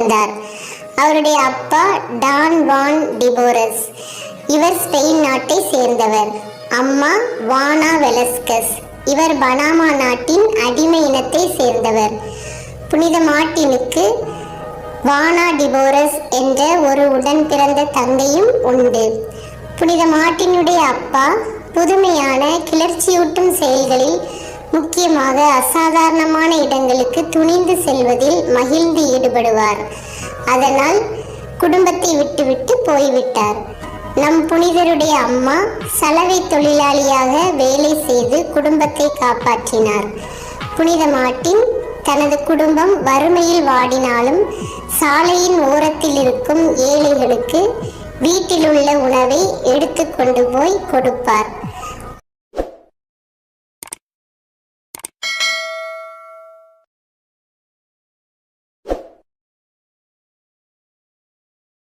இருந்தார் அவருடைய அப்பா டான் வான் டிபோரஸ். இவர் ஸ்பெயின் நாட்டை சேர்ந்தவர். அம்மா வானா வெலஸ்கஸ். இவர் பனாமா நாட்டின் அடிமை இனத்தை சேர்ந்தவர். புனித மார்ட்டினுக்கு வானா டிபோரஸ் என்ற ஒரு உடன் பிறந்த தந்தையும் உண்டு. புனித மார்ட்டினுடைய அப்பா புதுமையான கிளர்ச்சியூட்டும் செயல்களில் முக்கியமாக அசாதாரணமான இடங்களுக்கு துணிந்து செல்வதில் மகிழ்ந்து ஈடுபடுவார். அதனால் குடும்பத்தை விட்டுவிட்டு போய்விட்டார். நம் புனிதருடைய அம்மா சலவை தொழிலாளியாக வேலை செய்து குடும்பத்தை காப்பாற்றினார். புனித மாட்டின் தனது குடும்பம் வறுமையில் வாடினாலும் சாலையின் ஓரத்தில் இருக்கும் ஏழைகளுக்கு வீட்டிலுள்ள உணவை எடுத்து கொண்டு போய் கொடுப்பார்.